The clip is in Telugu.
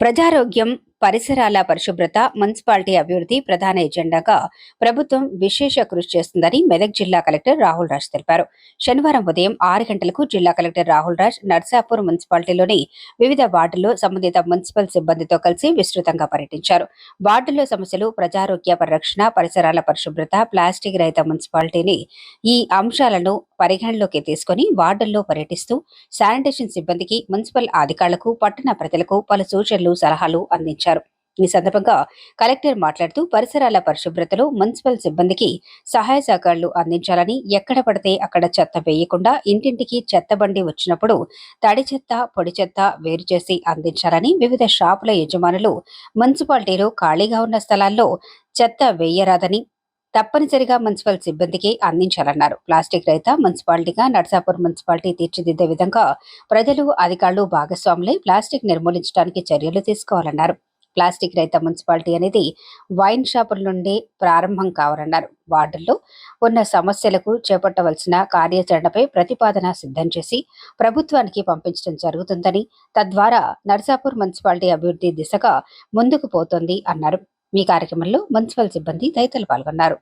ప్రజారోగ్యం పరిసరాల పరిశుభ్రత మున్సిపాలిటీ అభివృద్ధి ప్రధాన ఎజెండాగా ప్రభుత్వం విశేష కృషి చేస్తుందని మెదక్ జిల్లా కలెక్టర్ రాహుల్ రాజ్ తెలిపారు. శనివారం ఉదయం ఆరు గంటలకు జిల్లా కలెక్టర్ రాహుల్ రాజ్ నర్సాపూర్ మున్సిపాలిటీలోని వివిధ వార్డుల్లో సంబంధిత మున్సిపల్ సిబ్బందితో కలిసి విస్తృతంగా పర్యటించారు. వార్డుల్లో సమస్యలు ప్రజారోగ్య పరిరక్షణ పరిసరాల పరిశుభ్రత ప్లాస్టిక్ రహిత మున్సిపాలిటీని ఈ అంశాలను పరిగణలోకి తీసుకుని వార్డుల్లో పర్యటిస్తూ శానిటేషన్ సిబ్బందికి మున్సిపల్ అధికారులకు పట్టణ ప్రజలకు పలు సూచనలు సలహాలు అందించారు. ఈ సందర్భంగా కలెక్టర్ మాట్లాడుతూ పరిసరాల పరిశుభ్రతలో మున్సిపల్ సిబ్బందికి సహాయ సహకారాలు అందించాలని ఎక్కడ పడితే అక్కడ చెత్త వేయకుండా ఇంటింటికి చెత్త బండి వచ్చినప్పుడు తడి చెత్త పొడి చెత్త వేరు చేసి అందించాలని వివిధ షాపుల యజమానులు మున్సిపాలిటీలో ఖాళీగా ఉన్న స్థలాల్లో చెత్త వేయరాదని తప్పనిసరిగా మున్సిపల్ సిబ్బందికి అందించాలన్నారు. ప్లాస్టిక్ రహిత మున్సిపాలిటీగా నర్సాపూర్ మున్సిపాలిటీ తీర్చిదిద్దే విధంగా ప్రజలు అధికారులు భాగస్వాములై ప్లాస్టిక్ నిర్మూలించడానికి చర్యలు తీసుకోవాలన్నారు. ప్లాస్టిక్ రహిత మున్సిపాలిటీ అనేది వైన్ షాపుల నుండి ప్రారంభం కావాలన్నారు. వార్డుల్లో ఉన్న సమస్యలకు చేపట్టవలసిన కార్యాచరణపై ప్రతిపాదన సిద్ధం చేసి ప్రభుత్వానికి పంపించడం జరుగుతుందని తద్వారా నర్సాపూర్ మున్సిపాలిటీ అభివృద్ధి దిశగా ముందుకు పోతోంది అన్నారు. ఈ కార్యక్రమంలో మున్సిపల్ సిబ్బంది తదితరులు పాల్గొన్నారు.